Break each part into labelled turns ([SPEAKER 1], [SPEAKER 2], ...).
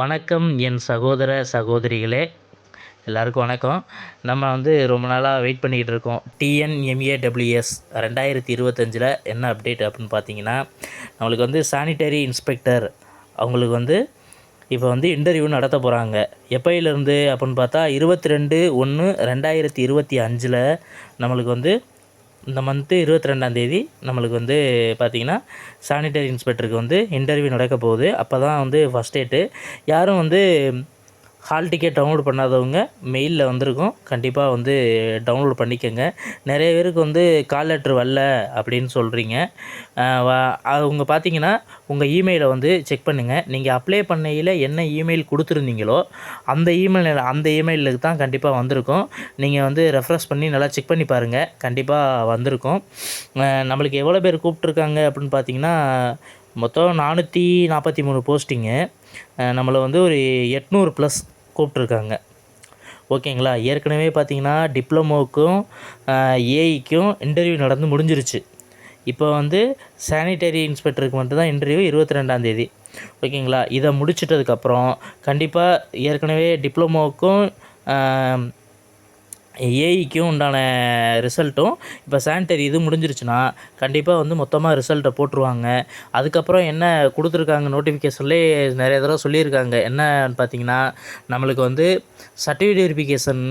[SPEAKER 1] வணக்கம் என் சகோதர சகோதரிகளே. எல்லாருக்கும் வணக்கம். நம்ம வந்து ரொம்ப நாளாக வெயிட் பண்ணிக்கிட்டு இருக்கோம். டிஎன்எம்ஏடபிள்யூஎஸ் ரெண்டாயிரத்தி இருபத்தஞ்சில் என்ன அப்டேட் அப்படின்னு பார்த்தீங்கன்னா நம்மளுக்கு வந்து சானிட்டரி இன்ஸ்பெக்டர் அவங்களுக்கு வந்து இப்போ வந்து இன்டர்வியூ நடத்த போகிறாங்க எப்போயிலேருந்து அப்படின்னு பார்த்தா இருபத்தி ரெண்டு ஒன்று ரெண்டாயிரத்தி இருபத்தி அஞ்சில் நம்மளுக்கு வந்து இந்த மந்த்து இருபத்தி ரெண்டாந்தேதி நம்மளுக்கு வந்து பார்த்திங்கன்னா சானிட்டரி இன்ஸ்பெக்டருக்கு வந்து இன்டர்வியூ நடக்க போகுது. அப்போ தான் வந்து ஃபஸ்ட் டேட்டு யாரும் வந்து ஹால் டிக்கெட் டவுன்லோட் பண்ணாதவங்க மெயிலில் வந்திருக்கும். கண்டிப்பாக வந்து டவுன்லோட் பண்ணிக்கோங்க. நிறைய பேருக்கு வந்து கால் லெட்ரு வரல அப்படின்னு சொல்கிறீங்க அவங்க பார்த்தீங்கன்னா உங்கள் இமெயிலை வந்து செக் பண்ணுங்கள் நீங்கள் அப்ளை பண்ணையில் என்ன இமெயில் கொடுத்துருந்தீங்களோ அந்த இமெயில் அந்த இமெயிலுக்கு தான் கண்டிப்பாக வந்திருக்கும். நீங்கள் வந்து ரெஃப்ரெஷ் பண்ணி நல்லா செக் பண்ணி பாருங்கள் கண்டிப்பாக வந்திருக்கும். நம்மளுக்கு எவ்வளோ பேர் கூப்பிட்ருக்காங்க அப்படின்னு பார்த்தீங்கன்னா மொத்தம் நானூற்றி நாற்பத்தி மூணு போஸ்டிங்கு நம்மளை வந்து ஒரு எட்நூறு ப்ளஸ் கூப்பிட்ருக்காங்க ஓகேங்களா? ஏற்கனவே பார்த்தீங்கன்னா டிப்ளமோவுக்கும் ஏஐக்கும் இன்டர்வியூ நடந்து முடிஞ்சிருச்சு. இப்போ வந்து சானிட்டரி இன்ஸ்பெக்டருக்கு மட்டும்தான் இன்டர்வியூ இருபத்தி ரெண்டாந்தேதி ஓகேங்களா? இதை முடிச்சிட்டதுக்கப்புறம் கண்டிப்பாக ஏற்கனவே டிப்ளமோவுக்கும் ஏஐக்கும் உண்டான ரிசல்ட்டும் இப்போ சானிட்டரி இது முடிஞ்சிருச்சுன்னா கண்டிப்பாக வந்து மொத்தமாக ரிசல்ட்டை போட்டுருவாங்க. அதுக்கப்புறம் என்ன கொடுத்துருக்காங்க நோட்டிஃபிகேஷன்லேயே நிறைய தடவை சொல்லியிருக்காங்க. என்னன்னு பார்த்தீங்கன்னா நம்மளுக்கு வந்து சர்டிஃபிகேட் வெரிஃபிகேஷன்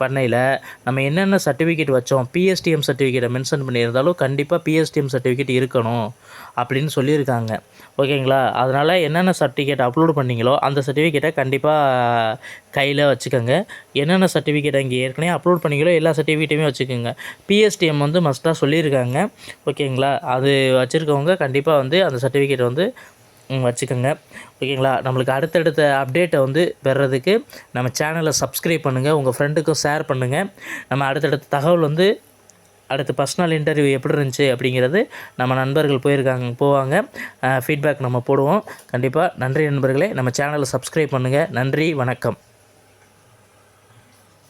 [SPEAKER 1] பண்ணையில் நம்ம என்னென்ன சர்டிஃபிகேட் வச்சோம் பிஎஸ்டிஎம் சர்டிஃபிகேட்டை மென்ஷன் பண்ணியிருந்தாலும் கண்டிப்பாக பிஎஸ்டிஎம் சர்டிஃபிகேட் இருக்கணும் அப்படின்னு சொல்லியிருக்காங்க. ஓகேங்களா? அதனால் என்னென்ன சர்டிஃபிகேட் அப்லோட் பண்ணீங்களோ அந்த சர்டிஃபிகேட்டை கண்டிப்பாக கையில் வச்சுக்கோங்க. என்னென்ன சர்டிஃபிகேட் அங்கே ஏற்கனவே அப்லோட் பண்ணீங்களோ எல்லா சர்டிஃபிகேட்டையுமே வச்சுக்கோங்க. பிஎஸ்டிஎம் வந்து மஸ்ட்டாக சொல்லியிருக்காங்க. ஓகேங்களா? அது வச்சுருக்கவங்க கண்டிப்பாக வந்து அந்த சர்டிஃபிகேட் வந்து வச்சுக்கோங்க. ஓகேங்களா? நம்மளுக்கு அடுத்தடுத்த அப்டேட்டை வந்து பெறதுக்கு நம்ம சேனலை சப்ஸ்கிரைப் பண்ணுங்கள் உங்கள் ஃப்ரெண்டுக்கும் ஷேர் பண்ணுங்கள் நம்ம அடுத்தடுத்த தகவல் வந்து அடுத்து பர்சனல் இன்டர்வியூ எப்படி இருந்துச்சு அப்படிங்கிறது நம்ம நண்பர்கள் போயிருக்காங்க போவாங்க. ஃபீட்பேக் நம்ம போடுவோம். கண்டிப்பாக நன்றி நண்பர்களே. நம்ம சேனலை சப்ஸ்கிரைப் பண்ணுங்கள் நன்றி வணக்கம்.